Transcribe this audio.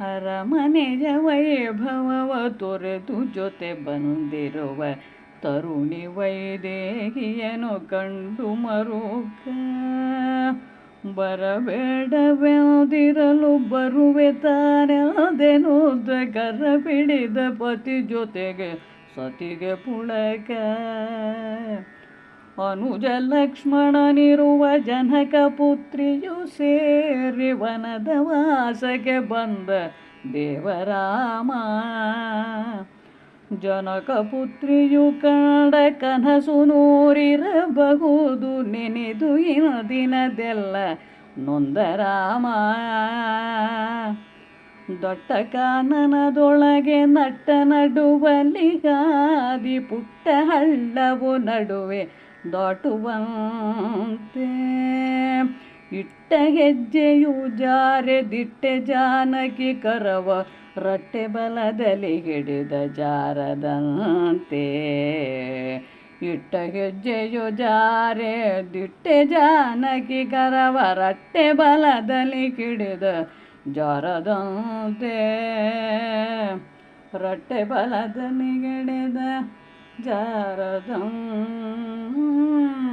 ಅರಮನೆಯ ವೈಭವವ ತೊರೆದು ಜೊತೆ ಬಂದಿರುವ ತರುಣಿ ವೈದೇಹಿಯನು ಕಂಡು ಮರುಕ. ಬರಬೇಡವೆಂದಿರಲು ಬರುವೆ ತಾನೆದೆನು ಕರ ಬಿಡಿದ ಪತಿ ಜೊತೆಗೆ ಸತಿಗೆ ಪುಳಕ. ಅನುಜ ಲಕ್ಷ್ಮಣನಿರುವ ಜನಕ ಪುತ್ರಿಯು ಸೇರಿ ವನದ ವಾಸಕ್ಕೆ ಬಂದ ದೇವರಾಮ. ಜನಕ ಪುತ್ರಿಯು ಕಂಡ ಕನಸು ನೂರಿರಬಹುದು, ನೆನೆದು ದಿನದೆಲ್ಲ ನೊಂದ ರಾಮ. ದೊಡ್ಡ ಕಾನನದೊಳಗೆ ನಟ್ಟ ನಡುವಲಿಗಾದಿ ಪುಟ್ಟ ಹಳ್ಳವು ನಡುವೆ ದಾಟುವಂತೆ. ಇಟ್ಟ ಹೆಜ್ಜೆಯು ಜಾರೆ ದಿಟ್ಟೆ ಜಾನಕಿ ಕರವ ರಟ್ಟೆ ಬಲದಲ್ಲಿ ಹಿಡಿದ ಜಾರದಂತೆ. ಇಟ್ಟ ಹೆಜ್ಜೆಯು ಜಾರೆ ದಿಟ್ಟೆ ಜಾನಕಿ ಕರವ ರಟ್ಟೆ ಬಲದಲ್ಲಿ ಹಿಡಿದ ಜಾರದಂತೆ. ರಟ್ಟೆ ಬಲದ ನಿಗಡೆದ ಜಾರದಂತೆ.